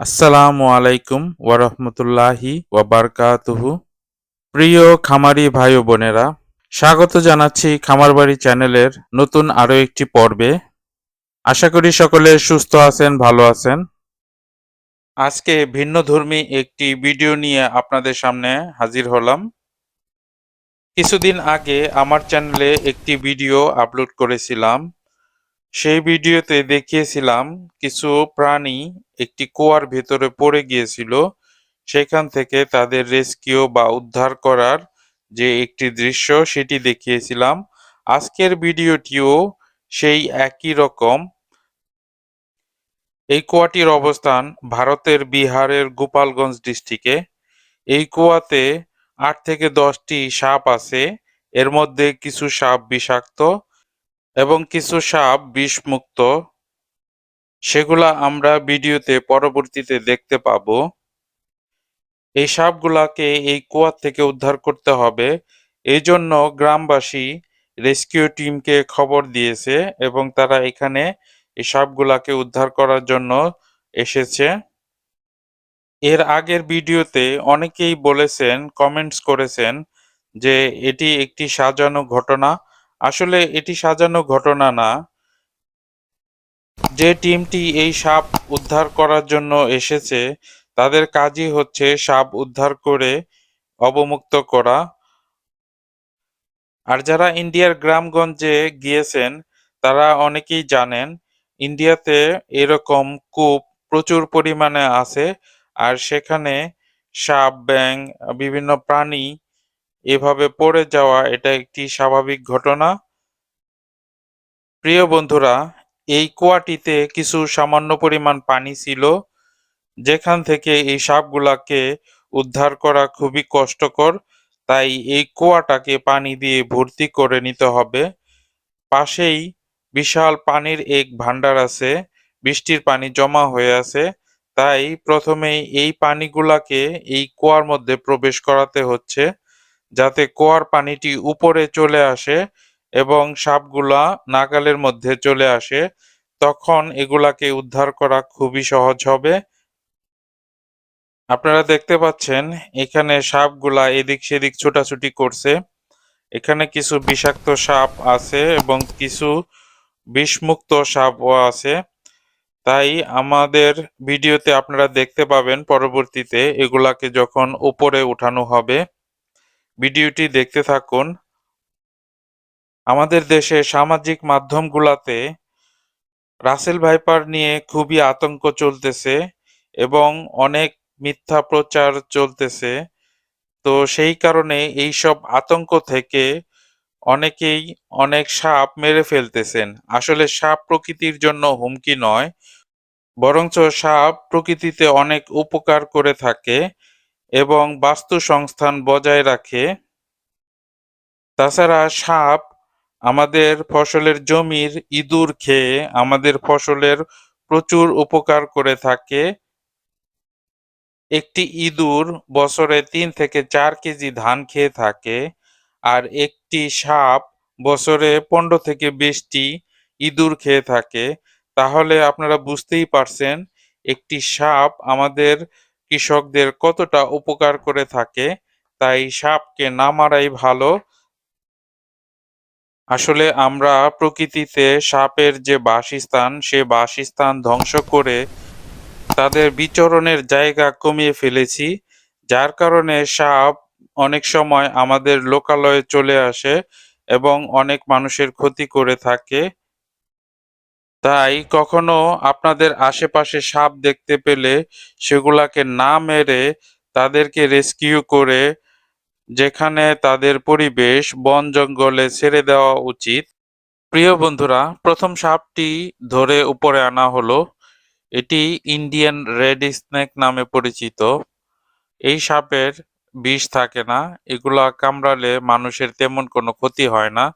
আসসালামু আলাইকুম ওয়ারহমতুল্লাহি ওয়াবারকাতুহু। প্রিয় খামারি ভাই বোনেরা, স্বাগত জানাচ্ছি খামারবাড়ি চ্যানেলের নতুন আরও একটি পর্বে। আশা করি সকলে সুস্থ আছেন, ভালো আছেন। আজকে ভিন্নধর্মী একটি ভিডিও নিয়ে আপনাদের সামনে হাজির হলাম। কিছুদিন আগে আমার চ্যানেলে একটি ভিডিও আপলোড করেছিলাম। সেই ভিডিওতে দেখিয়েছিলাম কিছু প্রাণী একটি কুয়ার ভেতরে পড়ে গিয়েছিল, সেখান থেকে তাদের রেস্কিউ বা উদ্ধার করার যে একটি দৃশ্য সেটি দেখিয়েছিলাম। আজকের ভিডিওটিও সেই একই রকম। এই কুয়াটির অবস্থান ভারতের বিহারের গোপালগঞ্জ ডিস্ট্রিক্টে। এই কুয়াতে আট থেকে দশটি সাপ আছে, এর মধ্যে কিছু সাপ বিষাক্ত এবং কিছু সাপ বিষমুক্ত। সেগুলা আমরা ভিডিওতে পরবর্তীতে দেখতে পাবো। এই সাপগুলাকে এই কুয়া থেকে উদ্ধার করতে হবে। এই জন্য গ্রামবাসী রেস্কিউ টিমকে খবর দিয়েছে এবং তারা এখানে এই সাপগুলাকে উদ্ধার করার জন্য এসেছে। এর আগের ভিডিওতে অনেকেই বলেছেন কমেন্টস করেছেন যে এটি একটি সাজানো ঘটনা। আসলে এটি সাজানো ঘটনা না যে টিমটি এই সাপ উদ্ধার করার জন্য এসেছে, তাদের কাজই হচ্ছে সাপ উদ্ধার করে অবমুক্ত করা। আর যারা ইন্ডিয়ার গ্রামগঞ্জে গিয়েছেন, তারা অনেকেই জানেন, ইন্ডিয়াতে এরকম কূপ প্রচুর পরিমাণে আছে, আর সেখানে সাপ ব্যাং বিভিন্ন প্রাণী এভাবে পড়ে যাওয়া এটা একটি স্বাভাবিক ঘটনা। প্রিয় বন্ধুরা এই কুয়াটিতে কিছু সামান্য পরিমাণ পানি ছিল, যেখান থেকে এই সাপগুলাকে উদ্ধার করা খুবই কষ্টকর। তাই এই কুয়াটাকে পানি দিয়ে ভর্তি করে নিতে হবে। পাশেই বিশাল পানির এক ভান্ডার আছে, বৃষ্টির পানি জমা হয়ে আছে। তাই প্রথমেই এই পানিগুলাকে এই কুয়ার মধ্যে প্রবেশ করাতে হচ্ছে, যাতে কুয়ার পানিটি উপরে চলে আসে। এবং সাপগুলা নাগালের মধ্যে চলে আসে, তখন এগুলাকে উদ্ধার করা খুবই সহজ হবে। আপনারা দেখতে পাচ্ছেন, এখানে সাপগুলা এদিক সেদিক ছোটাছুটি করছে। এখানে কিছু বিষাক্ত সাপ আছে এবং কিছু বিষমুক্ত সাপও আছে। তাই আমাদের ভিডিওতে আপনারা দেখতে পাবেন পরবর্তীতে এগুলাকে যখন উপরে উঠানো হবে। ভিডিওটি দেখতে থাকুন। আমাদের দেশে সামাজিক মাধ্যমগুলাতে রাসেল ভাইপার নিয়ে খুবই আতঙ্ক চলতেছে এবং অনেক মিথ্যা প্রচার চলতেছে। তো সেই কারণে এইসব আতঙ্ক থেকে অনেকেই অনেক সাপ মেরে ফেলতেছেন। আসলে সাপ প্রকৃতির জন্য হুমকি নয়, বরঞ্চ সাপ প্রকৃতিতে অনেক উপকার করে থাকে এবং বাস্তু সংস্থান বজায় রাখে। তাছাড়া সাপ আমাদের ফসলের জমির ইঁদুর খেয়ে আমাদের ফসলের প্রচুর উপকার করে থাকে। একটি ইঁদুর বছরে তিন থেকে চার কেজি ধান খেয়ে থাকে আর একটি সাপ বছরে পনেরো থেকে বিশটি ইঁদুর খেয়ে থাকে। তাহলে আপনারা বুঝতেই পারছেন একটি সাপ আমাদের কৃষকদের কতটা উপকার করে থাকে। তাই সাপকে না মারাই ভালো আসলে আমরা প্রকৃতিতে সাপের যে বাসস্থান, সে বাসস্থান ধ্বংস করে তাদের বিচরণের জায়গা কমিয়ে ফেলেছি, যার কারণে সাপ অনেক সময় আমাদের লোকালয়ে চলে আসে এবং অনেক মানুষের ক্ষতি করে থাকে। তাই কখনো আপনাদের আশেপাশে সাপ দেখতে পেলে সেগুলাকে না মেরে তাদেরকে রেস্কিউ করে যেখানে তাদের পরিবেশ বন জঙ্গলে ছেড়ে দেওয়া উচিত। প্রিয় বন্ধুরা, প্রথম সাপটি ধরে উপরে আনা হলো। এটি ইন্ডিয়ান রেড স্নেক নামে পরিচিত। এই সাপের বিষ থাকে না। এগুলা কামড়ালে মানুষের তেমন কোনো ক্ষতি হয় না।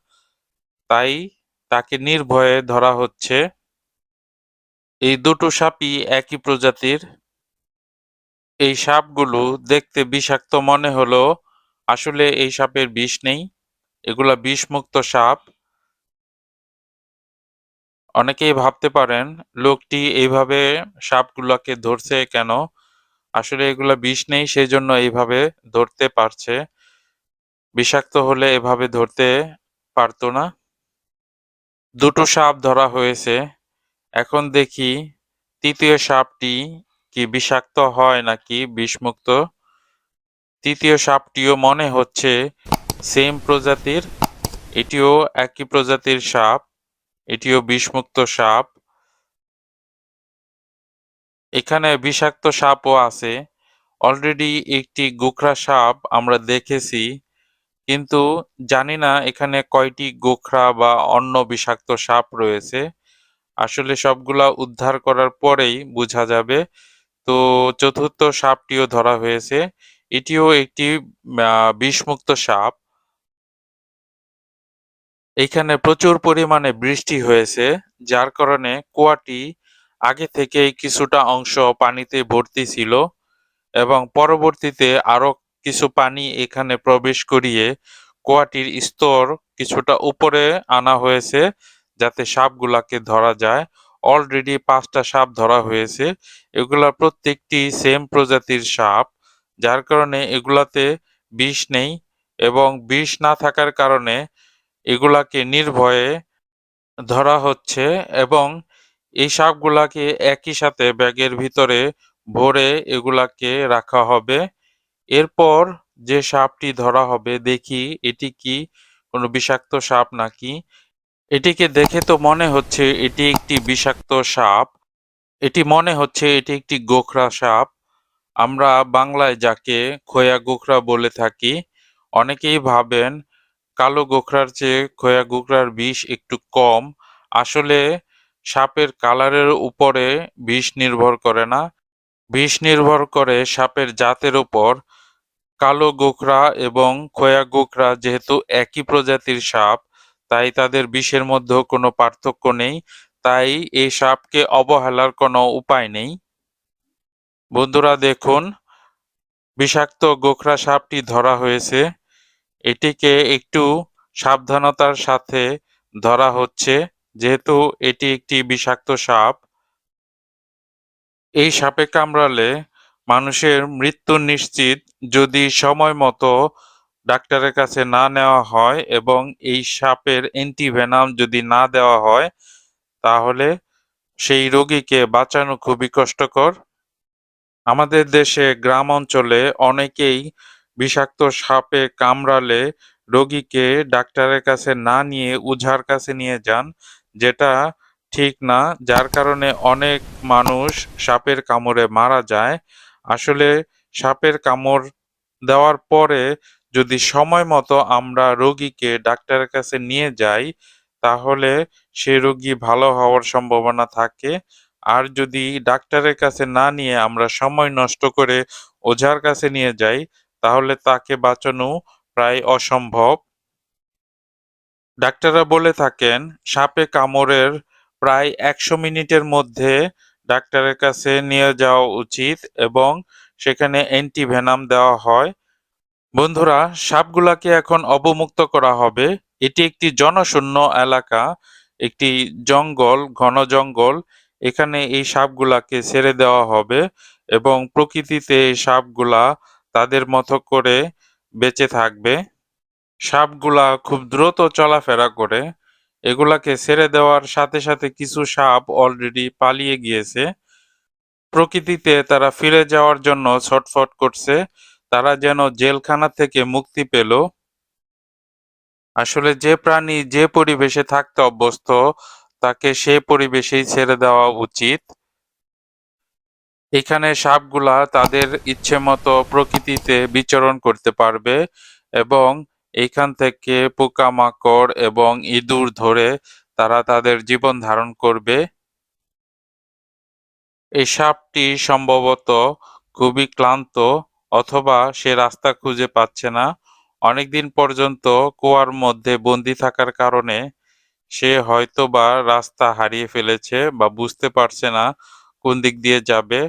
তাই তাকে নির্ভয়ে ধরা হচ্ছে। এই দুটো সাপই একই প্রজাতির। এই সাপগুলো দেখতে বিষাক্ত মনে হলো আসলে এই সাপের বিষ নেই। এগুলা বিষমুক্ত সাপ। অনেকেই ভাবতে পারেন, লোকটি এইভাবে সাপগুলাকে ধরছে কেন? আসলে এগুলা বিষ নেই সেই জন্য এইভাবে ধরতে পারছে। বিষাক্ত হলে এভাবে ধরতে পারতো না। দুটো সাপ ধরা হয়েছে। এখন দেখি, তৃতীয় সাপটি কি বিষাক্ত হয় নাকি বিষমুক্ত? তৃতীয় সাপটিও মনে হচ্ছে সেম প্রজাতির, এটিও একই প্রজাতির সাপ, এটিও বিষমুক্ত সাপ। এখানে বিষাক্ত সাপও আছে। অলরেডি একটি গোখরা সাপ আমরা দেখেছি, কিন্তু জানি না এখানে কয়টি গোখরা বা অন্য বিষাক্ত সাপ রয়েছে। আসলে সবগুলা উদ্ধার করার পরেই বোঝা যাবে। তো চতুর্থ সাপটিও ধরা হয়েছে। এটিও একটি বিষমুক্ত সাপ। এখানে প্রচুর পরিমাণে বৃষ্টি হয়েছে, যার কারণে কুয়াটি আগে থেকেই কিছুটা অংশ পানিতে ভর্তি ছিল এবং পরবর্তীতে আরও কিছু পানি এখানে প্রবেশ করিয়ে কুয়াটির স্তর কিছুটা উপরে আনা হয়েছে যাতে সাপগুলাকে ধরা যায়। অলরেডি পাঁচটা সাপ ধরা হয়েছে। এগুলা প্রত্যেকটি সেম প্রজাতির সাপ। যার কারণে এগুলাতে বিষ নেই এবং বিষ না থাকার কারণে এগুলাকে নির্ভয়ে ধরা হচ্ছে এবং এই সাপগুলাকে একই সাথে ব্যাগের ভিতরে ভরে এগুলাকে রাখা হবে। এরপর যে সাপটি ধরা হবে, দেখি এটি কি কোনো বিষাক্ত সাপ নাকি? এটিকে দেখে তো মনে হচ্ছে এটি একটি বিষাক্ত সাপ। এটি মনে হচ্ছে এটি একটি গোখরা সাপ। আমরা বাংলায় যাকে খোয়া গোখরা বলে থাকি, অনেকেই ভাবেন কালো গোখরার চেয়ে খোয়া গোখরার বিষ একটু কম। আসলে সাপের কালারের উপরে বিষ নির্ভর করে না। বিষ নির্ভর করে সাপের জাতের উপর। কালো গোখরা এবং খোয়া গোখরা যেহেতু একই প্রজাতির সাপ, তাই তাদের বিষের মধ্যেও কোনো পার্থক্য নেই। তাই এই সাপকে অবহেলার কোনো উপায় নেই। বন্ধুরা দেখুন, বিষাক্ত গোখরা সাপটি ধরা হয়েছে। এটিকে একটু সাবধানতার সাথে ধরা হচ্ছে, যেহেতু এটি একটি বিষাক্ত সাপ। এই সাপে কামড়ালে মানুষের মৃত্যু নিশ্চিত যদি সময় মতো ডাক্তারের কাছে না নেওয়া হয় এবং এই সাপের অ্যান্টিভেনাম যদি না দেওয়া হয়, তাহলে সেই রোগীকে বাঁচানো খুবই কষ্টকর। আমাদের দেশে গ্রাম অঞ্চলে অনেকেই বিষাক্ত সাপে কামড়ালে রোগীকে ডাক্তারের কাছে না নিয়ে ওঝার কাছে নিয়ে যান, যেটা ঠিক না, যার কারণে অনেক মানুষ সাপের কামড়ে মারা যায়। আসলে সাপের কামড় দেওয়ার পরে যদি সময় মতো আমরা রোগীকে ডাক্তারের কাছে নিয়ে যাই, তাহলে সে রোগী ভালো হওয়ার সম্ভাবনা থাকে। আর যদি ডাক্তারের কাছে না নিয়ে আমরা সময় নষ্ট করে ওঝার কাছে নিয়ে যাই, তাহলে তাকে বাঁচানো প্রায় অসম্ভব। ডাক্তাররা বলে থাকেন, সাপে কামড়ের প্রায় একশো মিনিটের মধ্যে ডাক্তারের কাছে নিয়ে যাওয়া উচিত এবং সেখানে অ্যান্টিভেনাম দেওয়া হয়। বন্ধুরা, সাপগুলাকে এখন অবমুক্ত করা হবে। এটি একটি জনশূন্য এলাকা, একটি জঙ্গল, ঘন জঙ্গল। এখানে এই সাপগুলাকে ছেড়ে দেওয়া হবে এবং প্রকৃতিতে এই সাপগুলা তাদের মতো করে বেঁচে থাকবে। সাপগুলা খুব দ্রুত চলাফেরা করে। এগুলাকে ছেড়ে দেওয়ার সাথে সাথে কিছু সাপ অলরেডি পালিয়ে গিয়েছে। প্রকৃতিতে তারা ফিরে যাওয়ার জন্য ছটফট করছে। তারা যেন জেলখানা থেকে মুক্তি পেল। আসলে যে প্রাণী যে পরিবেশে থাকতে অভ্যস্ত তাকে সে পরিবেশেই ছেড়ে দেওয়া উচিত। এখানে সাপগুলা তাদের ইচ্ছে মতো প্রকৃতিতে বিচরণ করতে পারবে এবং এখান থেকে পোকামাকড় এবং ইঁদুর ধরে তারা তাদের জীবন ধারণ করবে। এই সাপটি সম্ভবত খুবই ক্লান্ত অথবা সে রাস্তা খুঁজে পাচ্ছে না। অনেকদিন পর্যন্ত কুয়ার মধ্যে বন্দি থাকার কারণে সে হয়তো বা রাস্তা হারিয়ে ফেলেছে বা বুঝতে পারছে না কোন দিক দিয়ে যাবে।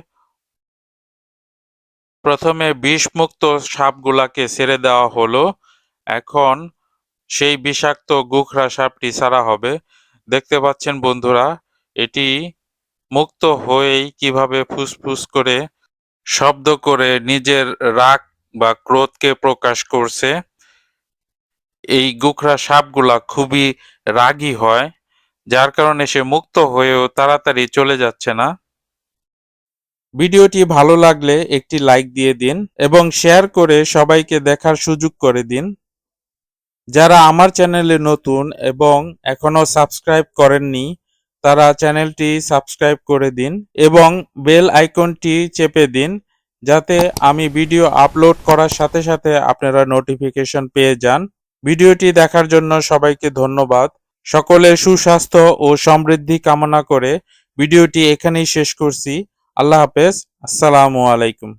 প্রথমে বিষমুক্ত সাপগুলাকে ছেড়ে দেওয়া হলো। এখন সেই বিষাক্ত গুখরা সাপটি ছাড়া হবে। দেখতে পাচ্ছেন বন্ধুরা, এটি মুক্ত হয়েই কীভাবে ফুসফুস করে শব্দ করে নিজের রাগ বা ক্রোধকে প্রকাশ করছে। এই গোখরা সাপগুলা খুবই রাগী হয়, যার কারণে সে মুক্ত হয়েও তাড়াতাড়ি চলে যাচ্ছে না। ভিডিওটি ভালো লাগলে একটি লাইক দিয়ে দিন এবং শেয়ার করে সবাইকে দেখার সুযোগ করে দিন। যারা আমার চ্যানেলে নতুন এবং এখনও সাবস্ক্রাইব করেননি, তারা চ্যানেলটি সাবস্ক্রাইব করে দিন এবং বেল আইকনটি চেপে দিন, যাতে আমি ভিডিও আপলোড করার সাথে সাথে আপনারা নোটিফিকেশন পেয়ে যান। ভিডিওটি দেখার জন্য সবাইকে ধন্যবাদ। সকলে সুস্বাস্থ্য ও সমৃদ্ধি কামনা করে ভিডিওটি এখানেই শেষ করছি। আল্লাহ হাফেজ। আসসালামু আলাইকুম।